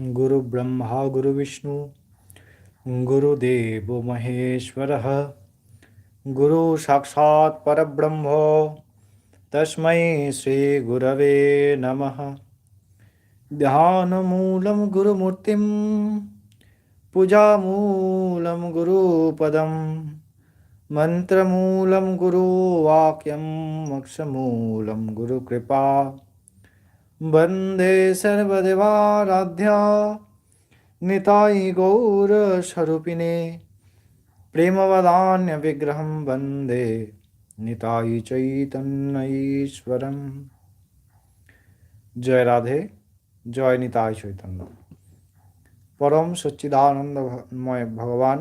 गुरु ब्रह्मा, गुरु विष्णु गुरुदेव महेश्वरः। गुरु साक्षात् परब्रह्म, तस्मै श्रीगुरवे नमः। ध्यानमूलं गुरुमूर्तिं, पूजामूलं गुरुपदं मन्त्रमूलं गुरुवाक्यं, मोक्षमूलं गुरुकृपा। वन्दे सर्वदेवाराध्या निताय गौरस्वरूपिणे प्रेमवदान्यविग्रहं वन्दे নিতাই চৈতন্যঈশ্বরম জয় রাধে জয় নিতাই চৈতন্য পরম সচ্চিদানন্দময় ভগবান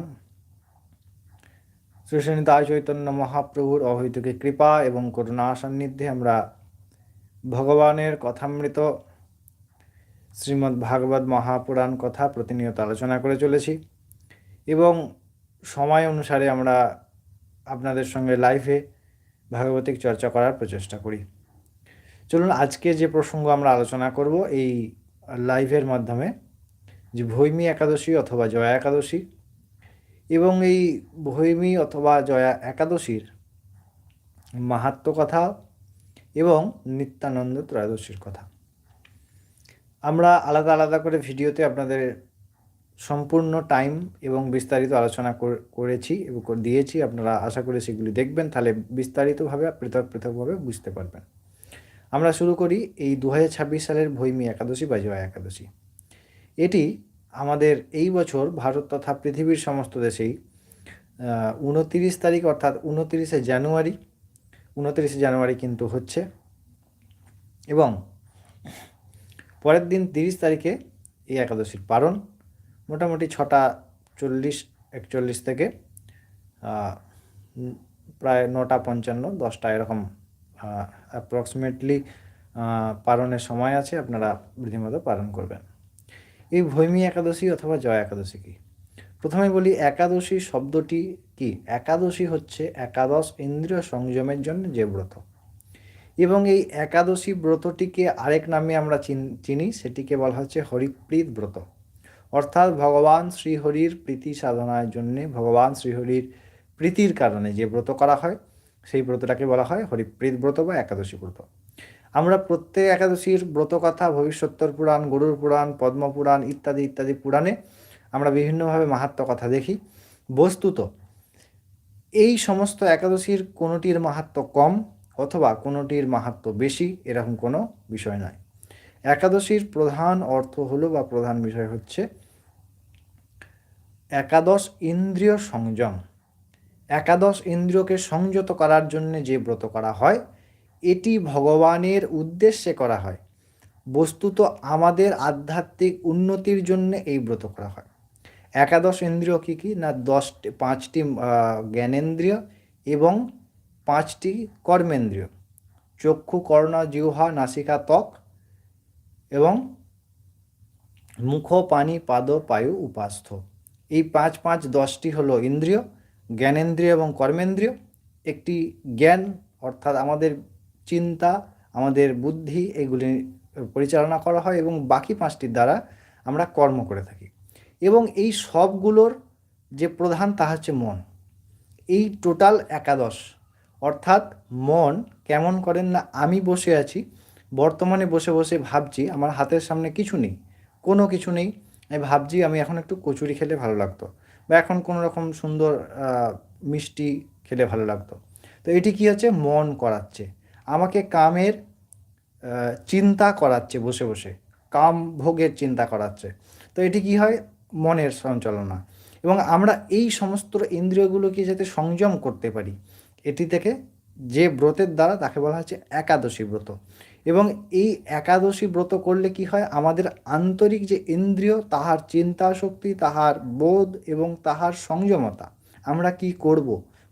শ্রী শ্রী নিতাই চৈতন্য মহাপ্রভুর অহৈতুকী কৃপা এবং করুণা সান্নিধ্যে আমরা ভগবানের কথামৃত শ্রীমদ্ ভাগবত মহাপুরাণ কথা প্রতিনিয়ত আলোচনা করে চলেছি এবং সময় অনুসারে আমরা আপনাদের সঙ্গে লাইভে ভাগবতিক চর্চা করার প্রচেষ্টা করি। চলুন, আজকে যে প্রসঙ্গ আমরা আলোচনা করব, এই লাইভের মাধ্যমে যে ভৈমী একাদশী অথবা জয়া একাদশী এবং এই ভৈমী অথবা জয়া একাদশীর মাহাত্ম কথা এবং নিত্যানন্দ ত্রয়োদশীর কথা। আমরা আলাদা আলাদা করে ভিডিওতে আপনাদের সম্পূর্ণ টাইম এবং বিস্তারিত আলোচনা করেছি এবং দিয়েছি। আপনারা আশা করে সেগুলি দেখবেন, তাহলে বিস্তারিতভাবে পৃথক পৃথকভাবে বুঝতে পারবেন। আমরা শুরু করি এই দু হাজার ছাব্বিশ সালের ভৈমী একাদশী বা জয়া একাদশী। এটি আমাদের এই বছর ভারত তথা পৃথিবীর সমস্ত দেশেই উনতিরিশ তারিখ অর্থাৎ উনতিরিশে জানুয়ারি উনতিরিশে জানুয়ারি কিন্তু হচ্ছে। এবং পরের দিন তিরিশ তারিখে এই একাদশীর পারণ মোটামুটি ছটা চল্লিশ, একচল্লিশ থেকে প্রায় নটা পঞ্চান্ন, দশটা এরকম অ্যাপ্রক্সিমেটলি পালনের সময় আছে, আপনারা রীতিমতো পালন করবেন। এই ভৈমী একাদশী অথবা জয় একাদশী কী? প্রথমে বলি একাদশী শব্দটি কি? একাদশী হচ্ছে একাদশ ইন্দ্রিয় সংযমের জন্য যে ব্রত। এবং এই একাদশী ব্রতটিকে আরেক নামে আমরা চিনি সেটিকে বলা হচ্ছে হরিপ্রীত ব্রত। অর্থাৎ ভগবান শ্রীহরির প্রীতি সাধনার জন্যে, ভগবান শ্রীহরির প্রীতির কারণে যে ব্রত করা হয়, সেই ব্রতটাকে বলা হয় হরিপ্রীত ব্রত বা একাদশী ব্রত। আমরা প্রত্যেক একাদশীর ব্রত কথা ভবিষ্যত্তর পুরাণ, গরুর পুরাণ, পদ্মপুরাণ ইত্যাদি ইত্যাদি পুরাণে আমরা বিভিন্নভাবে মাহাত্ম কথা দেখি। বস্তুত, এই সমস্ত একাদশীর কোনোটির মাহাত্ম কম অথবা কোনোটির মাহাত্ম বেশি এরকম কোনো বিষয় নয়। একাদশীর প্রধান অর্থ হলো বা প্রধান বিষয় হচ্ছে একাদশ ইন্দ্রিয় সংযম। একাদশ ইন্দ্রিয়কে সংযত করার জন্য যে ব্রত করা হয়, এটি ভগবানের উদ্দেশ্যে করা হয়। বস্তুত আমাদের আধ্যাত্মিক উন্নতির জন্য এই ব্রত করা হয়। একাদশ ইন্দ্রিয় কী কী? না, দশটি, পাঁচটি জ্ঞানেন্দ্রিয় এবং পাঁচটি কর্মেন্দ্রিয়। চক্ষু, কর্ণ, জিহ্বা, নাসিকা, ত্বক এবং মুখ, পানি, পাদ, পায়ু, উপাস্থ। এই পাঁচ পাঁচ, দশটি হলো ইন্দ্রিয়, জ্ঞানেন্দ্রিয় এবং কর্মেন্দ্রিয়। একটি জ্ঞান, অর্থাৎ আমাদের চিন্তা, আমাদের বুদ্ধি, এগুলি পরিচালনা করা হয় এবং বাকি পাঁচটির দ্বারা আমরা কর্ম করে থাকি। এবং এই সবগুলোর যে প্রধান, তা হচ্ছে মন। এই টোটাল একাদশ, অর্থাৎ মন কেমন করেন না, আমি বসে আছি, বর্তমানে বসে বসে ভাবছি, আমার হাতের সামনে কিছু নেই, কোনো কিছু নেই, আমি ভাবছি আমি এখন একটু কচুরি খেলে ভালো লাগতো, বা এখন কোনো রকম সুন্দর মিষ্টি খেলে ভালো লাগতো। তো এটি কী হচ্ছে? মন করাচ্ছে। আমাকে কামের চিন্তা করাচ্ছে বসে বসে, কাম ভোগের চিন্তা করাচ্ছে। তো এটি কি হয়? মনের সঞ্চালনা। এবং আমরা এই সমস্ত ইন্দ্রিয়গুলোকে যাতে সংযম করতে পারি, এটি থেকে যে ব্রতের দ্বারা তাকে বলা হচ্ছে একাদশী ব্রত। এবং এই একাদশী ব্রত করলে কি হয়? আমাদের আন্তরিক যে ইন্দ্রিয়, তাহার চিন্তা শক্তি তাহার বোধ এবং তাহার সংযমতা, আমরা কি করব?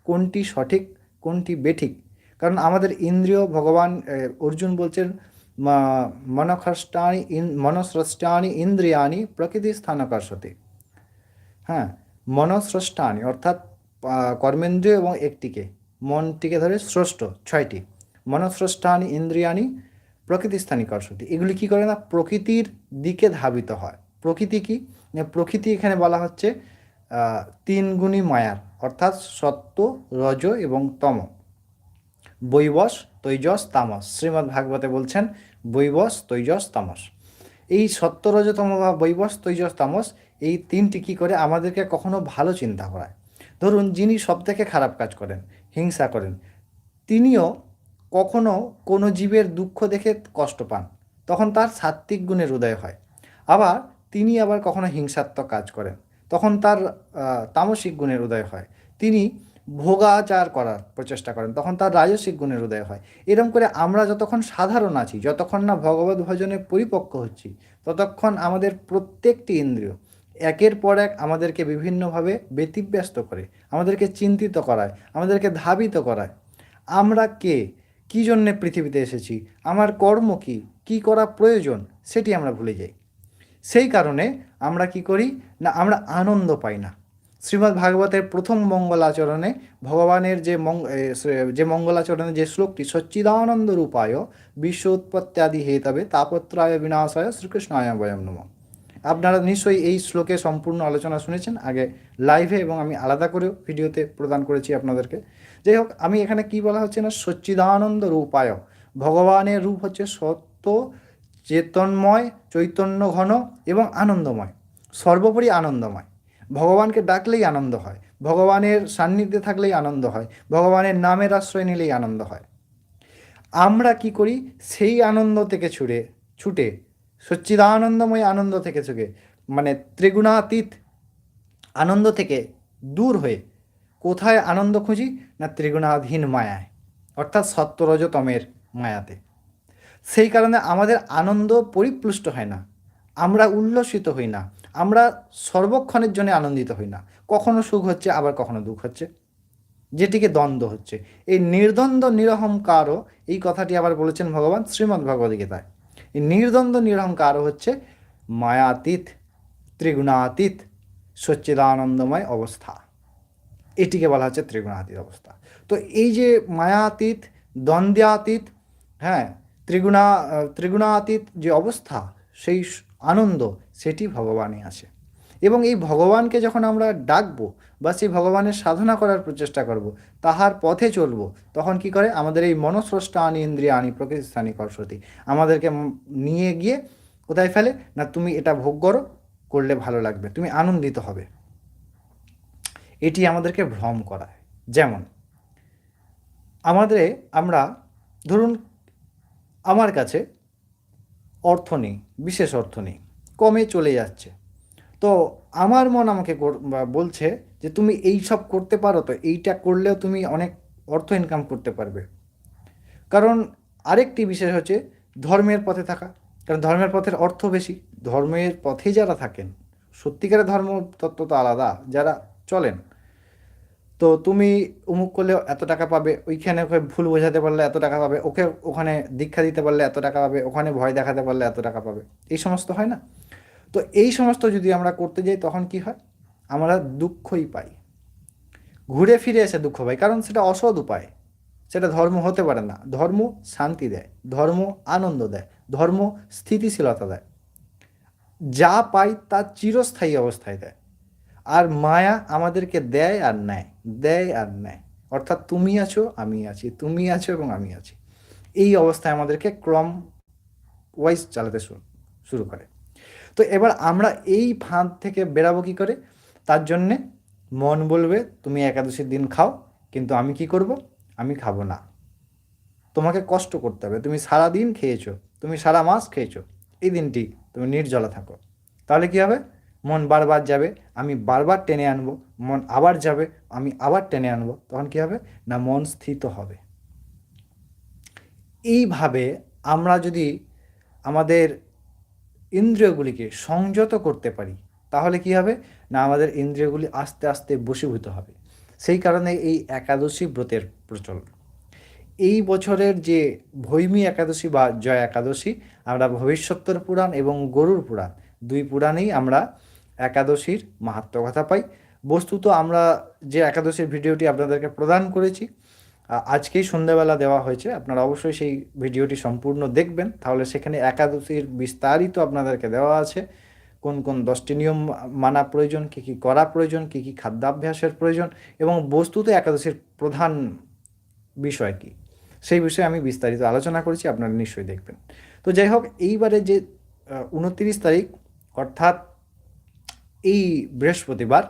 কোনটি সঠিক, কোনটি বেঠিক? কারণ আমাদের ইন্দ্রিয় ভগবান অর্জুন বলছেন মনখষ্টানি মনস্রষ্টানি ইন্দ্রিয়ানি প্রকৃতি স্থান স্থানকর্ষতে হ্যাঁ মনস্রষ্টানি অর্থাৎ কর্মেন্দ্রিয় এবং একটিকে মনটিকে ধরে স্রষ্ট ছয়টি মনস্রষ্টানি ইন্দ্রিয়ানি প্রকৃতিস্থানী কর্ষতি এগুলি কী করে না প্রকৃতির দিকে ধাবিত হয় প্রকৃতি কি প্রকৃতি এখানে বলা হচ্ছে তিন গুণী মায়ার অর্থাৎ সত্য রজ এবং তম বৈবস তৈজস তামস শ্রীমদ্ ভাগবতে বলছেন বৈবস তৈজস তামস। এই সত্য রজতম বা বৈবস তৈজস তামস এই তিনটি কি করে আমাদেরকে কখনো ভালো চিন্তা করায়? ধরুন, যিনি সব থেকে খারাপ কাজ করেন, হিংসা করেন, তিনিও কখনো কোনো জীবের দুঃখ দেখে কষ্ট পান, তখন তার সাত্ত্বিক গুণের উদয় হয়। আবার তিনি আবার কখনো হিংসাত্মক কাজ করেন, তখন তার তামসিক গুণের উদয় হয়। তিনি ভোগাচার করার প্রচেষ্টা করেন, তখন তার রাজসিক গুণের উদয় হয়। এরকম করে আমরা যতক্ষণ সাধারণ আছি, যতক্ষণ না ভগবত ভজনে পরিপক্ক হচ্ছি, ততক্ষণ আমাদের প্রত্যেকটি ইন্দ্রিয় একের পর এক আমাদেরকে বিভিন্নভাবে ব্যতিব্যস্ত করে, আমাদেরকে চিন্তিত করায়, আমাদেরকে ধাবিত করায়। আমরা কে? কী জন্যে পৃথিবীতে এসেছি? আমার কর্ম কি? কী করা প্রয়োজন? সেটি আমরা ভুলে যাই। সেই কারণে আমরা কি করি? না, আমরা আনন্দ পাই না। শ্রীমদ্ ভাগবতের প্রথম মঙ্গলাচরণে ভগবানের যে মঙ্গ যে মঙ্গলাচরণে যে শ্লোকটি সচ্চিদানন্দ রূপায় বিশ্ব উৎপত্তি উৎপত্ত্যাদি হেতবে তাপত্রায় বিনাশায় শ্রীকৃষ্ণায় বয়ম নম। আপনারা নিশ্চয়ই এই শ্লোকে সম্পূর্ণ আলোচনা শুনেছেন, আগে লাইভে এবং আমি আলাদা করেও ভিডিওতে প্রদান করেছি আপনাদেরকে। যাই হোক, আমি এখানে কি বলা হচ্ছে না সচ্চিদানন্দ রূপায় ভগবানের রূপ হচ্ছে সত্য, চেতনময়, চৈতন্য ঘন এবং আনন্দময়। সর্বোপরি আনন্দময়। ভগবানকে ডাকলেই আনন্দ হয়, ভগবানের সান্নিধ্যে থাকলেই আনন্দ হয়, ভগবানের নামের আশ্রয় নিলেই আনন্দ হয়। আমরা কি করি? সেই আনন্দ থেকে ছুটে ছুটে, সচ্চিদানন্দময় আনন্দ থেকে ছুটে মানে ত্রিগুণাতীত আনন্দ থেকে দূর হয়ে কোথায় আনন্দ খুঁজি? না ত্রিগুণাধীন মায়ায়, অর্থাৎ সত্যরজতমের মায়াতে। সেই কারণে আমাদের আনন্দ পরিপুষ্ট হয় না, আমরা উল্লসিত হই না আমরা সর্বক্ষণের জন্য আনন্দিত হই না। কখনো সুখ হচ্ছে, আবার কখনো দুঃখ হচ্ছে। যেটিকে দ্বন্দ্ব হচ্ছে। এই নির্দ্বন্দ্ব নিরহংকারও এই কথাটি আবার বলেছেন ভগবান শ্রীমদ্ ভগবদ্গীতায়। এই নির্দ্বন্দ্ব নিরহংকারও হচ্ছে মায়াতীত, ত্রিগুণাতীত, সচ্চিদানন্দময় অবস্থা। এটিকে বলা হচ্ছে ত্রিগুণাতীত অবস্থা। তো এই যে মায়াতীত, দ্বন্দ্বাতীত হ্যাঁ ত্রিগুণা, ত্রিগুণাতীত যে অবস্থা, সেই আনন্দ সেটি ভগবানই আছে এবং এই ভগবানকে যখন আমরা ডাকবো বা সেই ভগবানের সাধনা করার প্রচেষ্টা করব, তাহার পথে চলবো, তখন কি করে? আমাদের এই মনস্রষ্টা আনি ইন্দ্রিয় আনি প্রকৃতিস্থানী কর্ষতি। আমাদেরকে নিয়ে গিয়ে কোথায় ফেলে? না, তুমি এটা ভোগ করো, করলে ভালো লাগবে, তুমি আনন্দিত হবে। এটি আমাদেরকে ভ্রম করায়। যেমন, আমাদের, আমরা, ধরুন, আমার কাছে অর্থ নেই, বিশেষ অর্থ নেই। কমে চলে যাচ্ছে। তো আমার মন আমাকে বলছে যে তুমি এই সব করতে পারো তো, এইটা করলেও তুমি অনেক অর্থ ইনকাম করতে পারবে। কারণ আরেকটি বিষয় হচ্ছে ধর্মের পথে থাকা। কারণ ধর্মের পথের অর্থ বেশি। ধর্মের পথে যারা থাকেন, সত্যিকারের ধর্ম তত্ত্ব তো আলাদা, যারা চলেন। তো তুমি অমুক করলে এত টাকা পাবে, ওইখানে ওকে ভুল বোঝাতে পারলে এত টাকা পাবে, ওকে ওখানে দীক্ষা দিতে পারলে এত টাকা পাবে, ওখানে ভয় দেখাতে পারলে এত টাকা পাবে। এই সমস্ত হয় না। তো এই সমস্ত যদি আমরা করতে যাই, তখন কি হয়? আমরা দুঃখই পাই। ঘুরে ফিরে এসে দুঃখ পাই, কারণ সেটা অসৎ উপায়। সেটা ধর্ম হতে পারে না। ধর্ম শান্তি দেয়, ধর্ম আনন্দ দেয়, ধর্ম স্থিতিশীলতা দেয়। যা পাই তা চিরস্থায়ী অবস্থায় দেয়। আর মায়া আমাদেরকে দেয় আর নেয়, দেয় আর নেয়। অর্থাৎ তুমি আছো, আমি আছি, তুমি আছো এবং আমি আছি। এই অবস্থায় আমাদেরকে ক্রম ওয়াইজ চালাতে শুরু করে। তো এবার আমরা এই ফাঁদ থেকে বেরাবো কি করে? তার জন্যে মন বলবে, তুমি একাদশীর দিন খাও, কিন্তু আমি কি করব? আমি খাব না। তোমাকে কষ্ট করতে হবে। তুমি সারা দিন খেয়েছো, তুমি সারা মাস খেয়েছো, এই দিনটি তুমি নির্জলা থাকো। তাহলে কি হবে? মন বারবার যাবে, আমি বারবার টেনে আনব। মন আবার যাবে, আমি আবার টেনে আনব। তখন কি হবে? না, মন স্থিত হবে। এইভাবে আমরা যদি আমাদের ইন্দ্রিয়গুলিকে সংযত করতে পারি, তাহলে কি হবে? না, আমাদের ইন্দ্রিয়গুলি আস্তে আস্তে বশীভূত হবে। সেই কারণে এই একাদশী ব্রতের প্রচলন। এই বছরের যে ভৈমী একাদশী বা জয় একাদশী, আমরা ভবিষ্যত্তর পুরাণ এবং গরুর পুরাণ, দুই পুরাণেই আমরা একাদশীর মাহাত্ম কথা পাই। বস্তুত আমরা যে একাদশীর ভিডিওটি আপনাদেরকে প্রদান করেছি আজকেই সন্ধ্যাবেলা দেওয়া হয়েছে। আপনারা অবশ্যই সেই ভিডিওটি সম্পূর্ণ দেখবেন। তাহলে সেখানে একাদশীর বিস্তারিত আপনাদেরকে দেওয়া আছে। কোন কোন দশটি নিয়ম মানা প্রয়োজন, কী কী করা প্রয়োজন, কী কী খাদ্যাভ্যাসের প্রয়োজন এবং বস্তুত একাদশীর প্রধান বিষয় কী? সেই বিষয়ে আমি বিস্তারিত আলোচনা করেছি, আপনারা নিশ্চয়ই দেখবেন। তো যাই হোক, এইবারে যে উনত্রিশ তারিখ, অর্থাৎ এই বৃহস্পতিবার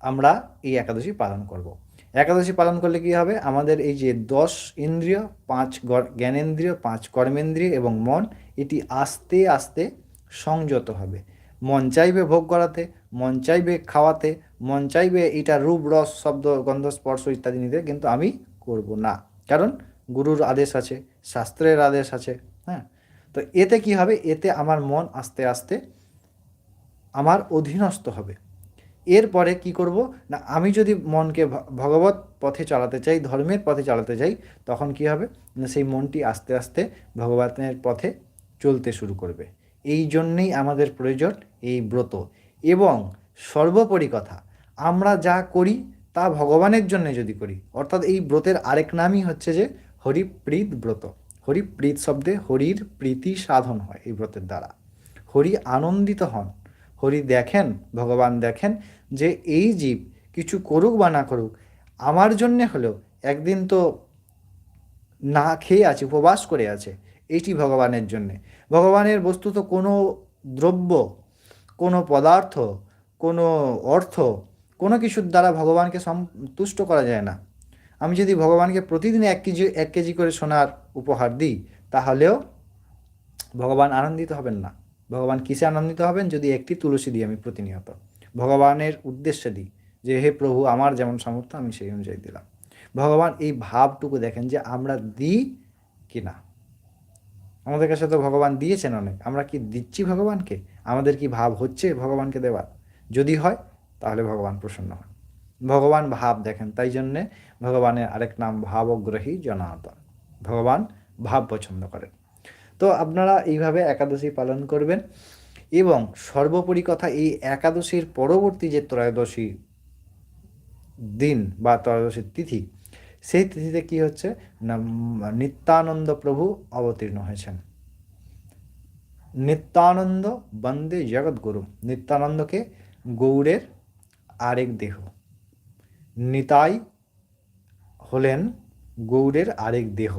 আমরা এই একাদশী পালন করব। একাদশী পালন করলে কি হবে? আমাদের এই যে দশ ইন্দ্রিয়, পাঁচ জ্ঞানেন্দ্রিয়, পাঁচ কর্মেন্দ্রিয় এবং মন, এটি আস্তে আস্তে সংযত হবে। মন চাইবে ভোগ করাতে, মন চাইবে খাওয়াতে, মন চাইবে এটা রূপ, রস, শব্দ, গন্ধ, স্পর্শ ইত্যাদি নিতে কিন্তু আমি করব না। কারণ গুরুর আদেশ আছে, শাস্ত্রের আদেশ আছে হ্যাঁ? তো এতে কি হবে? এতে আমার মন আস্তে আস্তে আমার অধীনস্থ হবে। এরপরে কি করব? না, আমি যদি মনকে ভগবত পথে চালাতে চাই, ধর্মের পথে চালাতে চাই তখন কি হবে? না, সেই মনটি আস্তে আস্তে ভগবানের পথে চলতে শুরু করবে। এই জন্যেই আমাদের প্রয়োজন এই ব্রত। এবং সর্বোপরি কথা, আমরা যা করি তা ভগবানের জন্য যদি করি, অর্থাৎ এই ব্রতের আরেক নামই হচ্ছে যে হরিপ্রীত ব্রত। হরিপ্রীত শব্দে হরির প্রীতি সাধন হয় এই ব্রতের দ্বারা। হরি আনন্দিত হন, হরি দেখেন, ভগবান দেখেন যে এই জীব কিছু করুক বা না করুক, আমার জন্যে হলেও একদিন তো না খেয়ে আছে, উপবাস করে আছে, এটি ভগবানের জন্যে। ভগবানের বস্তু তো কোনো দ্রব্য, কোনো পদার্থ, কোনো অর্থ, কোনো কিছুর দ্বারা ভগবানকে সন্তুষ্ট করা যায় না। আমি যদি ভগবানকে প্রতিদিন এক কেজি এক কেজি করে সোনার উপহার দিই, তাহলেও ভগবান আনন্দিত হবেন না। ভগবান কিসে আনন্দিত হবেন? যদি একটি তুলসী দিই আমি প্রতিনিয়ত। ভগবানের উদ্দেশ্যে দিই যে, হে প্রভু, আমার যেমন সামর্থ্য, আমি সেই অনুযায়ী দিলাম। ভগবান এই ভাবটুকু দেখেন যে, আমরা দিই কি না? আমাদের কাছে তো ভগবান দিয়েছেন অনেক। আমরা কি দিচ্ছি ভগবানকে? আমাদের কি ভাব হচ্ছে ভগবানকে দেওয়ার? যদি হয়, তাহলে ভগবান প্রসন্ন হন। ভগবান ভাব দেখেন, তাই জন্যে ভগবানের আরেক নাম ভাবগ্রহী জনার্দন। ভগবান ভাব পছন্দ করেন। তো আপনারা এইভাবে একাদশী পালন করবেন। এবং সর্বোপরি কথা এই একাদশীর পরবর্তী যে ত্রয়োদশী দিন বা ত্রয়োদশীর তিথি, সেই তিথিতে কি হচ্ছে? না, নিত্যানন্দ প্রভু অবতীর্ণ হয়েছেন। নিত্যানন্দ বন্দে জগৎগুরু নিত্যানন্দকে গৌড়ের আরেক দেহ। নিতাই হলেন গৌড়ের আরেক দেহ।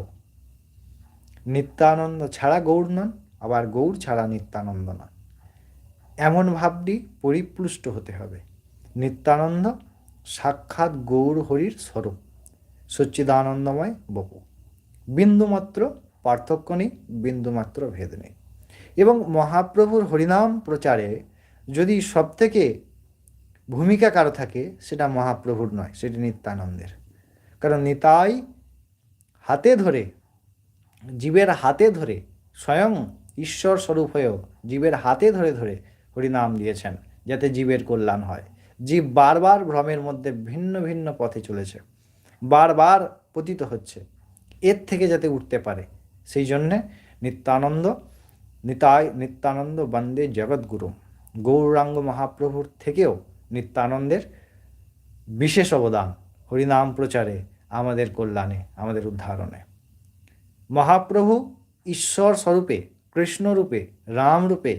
নিত্যানন্দ ছাড়া গৌড় নন, আবার গৌড় ছাড়া নিত্যানন্দ নন। এমন ভাবটি পরিপুষ্ট হতে হবে। নিত্যানন্দ সাক্ষাৎ গৌর হরির স্বরূপ। সচ্চিদানন্দময় বপু। বিন্দুমাত্র পার্থক্য নেই, বিন্দুমাত্র ভেদ নেই। এবং মহাপ্রভুর হরিনাম প্রচারে যদি সবথেকে ভূমিকা কারও থাকে, সেটা মহাপ্রভুর নয়, সেটি নিত্যানন্দের। কারণ নিতাই হাতে ধরে, জীবের হাতে ধরে, স্বয়ং ঈশ্বর স্বরূপ হয়েও জীবের হাতে ধরে ধরে হরিনাম দিয়েছেন, যাতে জীবের কল্যাণ হয়। জীব বারবার ভ্রমের মধ্যে ভিন্ন ভিন্ন পথে চলেছে, বারবার পতিত হচ্ছে, এর থেকে যাতে উঠতে পারে। সেই জন্যে নিত্যানন্দ, নিতাই, নিত্যানন্দ বন্দে জগৎগুরু গৌরাঙ্গ মহাপ্রভুর থেকেও নিত্যানন্দের বিশেষ অবদান হরিনাম প্রচারে আমাদের কল্যাণে, আমাদের উদ্ধারণে। মহাপ্রভু ঈশ্বর স্বরূপে, কৃষ্ণ রূপে, রাম রূপে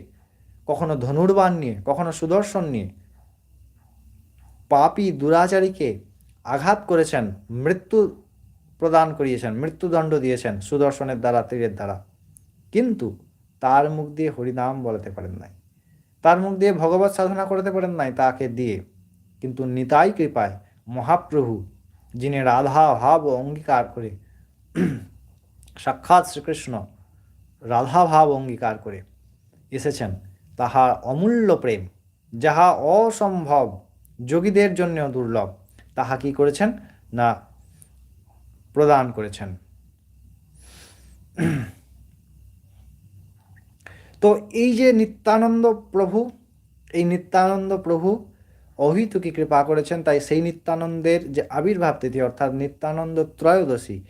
কখনো ধনুর্বাণ নিয়ে, কখনো সুদর্শন নিয়ে। পাপী দুরাচারীকে আঘাত করেছেন, মৃত্যু প্রদান করিয়েছেন, মৃত্যুদণ্ড দিয়েছেন সুদর্শনের দ্বারা, তীরের দ্বারা। কিন্তু তার মুখ দিয়ে হরিনাম বলাতে পারেন নাই। তার মুখ দিয়ে ভগবত সাধনা করতে পারেন নাই তাকে দিয়ে। কিন্তু নিতাই কৃপায় মহাপ্রভু, যিনি রাধা, ভাব অঙ্গীকার করে, সাক্ষাৎ শ্রীকৃষ্ণ, রাধা, ভাব অঙ্গীকার করে এসেছেন। তাহার অমূল্য প্রেম, যাহা অসম্ভব, যোগীদের জন্য দুর্লভ। তাহা কি করেছেন? না, প্রদান করেছেন। তো এই যে নিত্যানন্দ প্রভু, এই নিত্যানন্দ প্রভু অহিতুকে কৃপা করেছেন, তাই সেই নিত্যানন্দের যে আবির্ভাব তিথি, অর্থাৎ নিত্যানন্দ ত্রয়োদশী,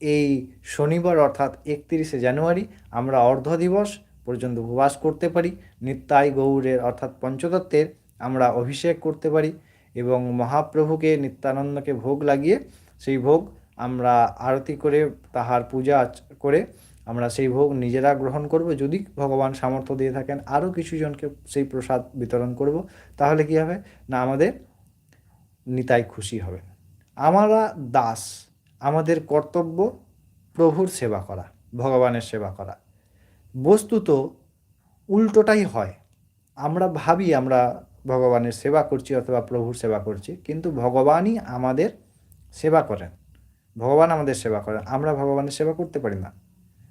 এই শনিবার, অর্থাৎ একত্রিশে জানুয়ারি, আমরা অর্ধ দিবস পর্যন্ত উপবাস করতে পারি। নিত্যাই গৌরের অর্থাৎ পঞ্চতত্ত্বের আমরা অভিষেক করতে পারি এবং মহাপ্রভুকে নিত্যানন্দকে ভোগ লাগিয়ে সেই ভোগ আমরা আরতি করে তাহার পূজা করে আমরা সেই ভোগ নিজেরা গ্রহণ করব। যদি ভগবান সামর্থ্য দিয়ে থাকেন, আরও কিছু জনকে সেই প্রসাদ বিতরণ করব, তাহলে কি হবে? না, আমাদের নিতাই খুশি হবে আমরা দাস, আমাদের কর্তব্য প্রভুর সেবা করা, ভগবানের সেবা করা। বস্তুত উল্টোটাই হয়। আমরা ভাবি আমরা ভগবানের সেবা করছি অথবা প্রভুর সেবা করছি, কিন্তু ভগবানই আমাদের সেবা করেন। ভগবান আমাদের সেবা করেন। আমরা ভগবানের সেবা করতে পারি না।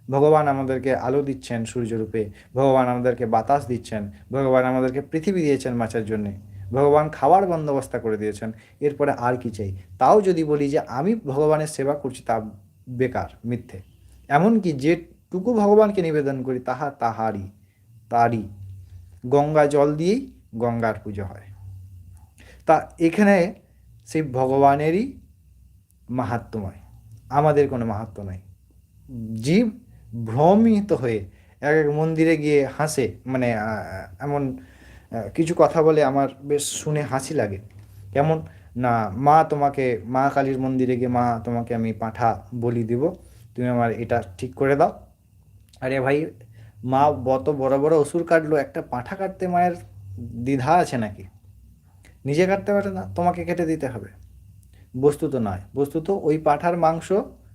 ভগবান আমাদেরকে আলো দিচ্ছেন সূর্যরূপে, ভগবান আমাদেরকে বাতাস দিচ্ছেন, ভগবান আমাদেরকে পৃথিবী দিয়েছেন মাছের জন্যে, ভগবান খাওয়ার বন্দোবস্ত করে দিয়েছেন, এরপরে আর কি চাই? তাও যদি বলি যে আমি ভগবানের সেবা করছি তা বেকার, মিথ্যে। এমনকি যেটুকু ভগবানকে নিবেদন করি তাহা তাহারই। তারই। গঙ্গা জল দিয়েই গঙ্গার পুজো হয়। তা এখানে সেই ভগবানেরই মাহাত্ম্যময় আমাদের কোনো মাহাত্ম্য নয়। জীব ভ্রমিত হয়ে এক এক মন্দিরে গিয়ে হাসে। মানে এমন কিছু কথা বলে আমার বেশ শুনে হাসি লাগে। কেমন, না, মা তোমাকে, মা কালীর মন্দিরে গিয়ে মা তোমাকে আমি পাঁঠা বলি দিব। তুমি আমার এটা ঠিক করে দাও। আরে ভাই মা বত বড় বড় অসুর কাটলো, একটা পাঁঠা কাটতে মায়ের দ্বিধা আছে নাকি? নিজে কাটতে পারে না, তোমাকে কেটে দিতে হবে। বস্তুত নয়, বস্তুত ওই পাঁঠার মাংস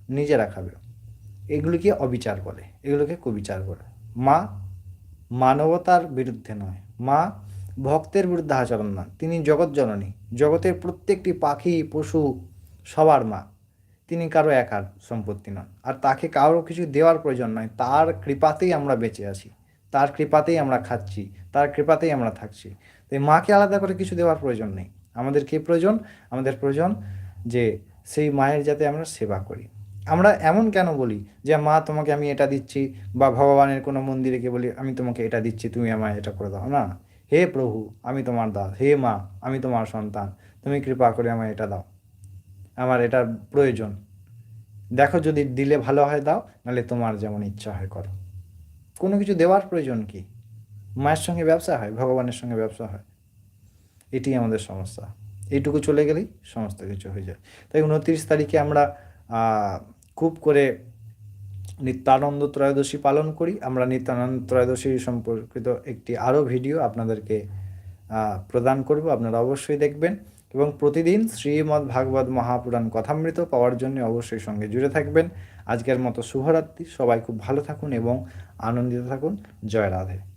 নিজেরা খাবে। এগুলিকে অবিচার বলে, এগুলোকে কুবিচার বলে। মা মানবতার বিরুদ্ধে নয়, মা ভক্তের বিরুদ্ধে আচরণ নয়। তিনি জগৎ জননী, জগতের প্রত্যেকটি পাখি, পশু, সবার মা। তিনি কারও একার সম্পত্তি নন। আর তাকে কারও কিছু দেওয়ার প্রয়োজন নয়। তার কৃপাতেই আমরা বেঁচে আছি। তার কৃপাতেই আমরা খাচ্ছি। তার কৃপাতেই আমরা থাকছি। তাই মাকে আলাদা করে কিছু দেওয়ার প্রয়োজন নেই। আমাদের কী প্রয়োজন? আমাদের প্রয়োজন যে সেই মায়ের যাতে আমরা সেবা করি। আমরা এমন কেন বলি যে, মা, তোমাকে আমি এটা দিচ্ছি বা ভগবানের কোনো মন্দিরে গিয়ে বলি, আমি তোমাকে এটা দিচ্ছি, তুমি আমায় এটা করে দাও। না। হে প্রভু, আমি তোমার দাস। হে মা, আমি তোমার সন্তান। তুমি কৃপা করে আমায় এটা দাও। আমার এটার প্রয়োজন। দেখো যদি দিলে ভালো হয় দাও, নাহলে তোমার যেমন ইচ্ছা হয় করো। কোনো কিছু দেওয়ার প্রয়োজন কি? মায়ের সঙ্গে ব্যবসা হয়, ভগবানের সঙ্গে ব্যবসা হয়। এটি আমাদের সমস্যা। এইটুকু চলে গেলেই সমস্ত কিছু হয়ে যায়। তাই উনত্রিশ তারিখে আমরা খুব করে নিত্যানন্দ ত্রয়োদশী পালন করি। আমরা নিত্যানন্দ ত্রয়োদশী সম্পর্কিত একটি আরও ভিডিও আপনাদেরকে প্রদান করব। আপনারা অবশ্যই দেখবেন। এবং প্রতিদিন শ্রীমদ্ ভাগবত মহাপুরাণ কথামৃত পাওয়ার জন্য অবশ্যই সঙ্গে জুড়ে থাকবেন। আজকের মতো শুভরাত্রি। সবাই খুব ভালো থাকুন এবং আনন্দিত থাকুন। জয় রাধে।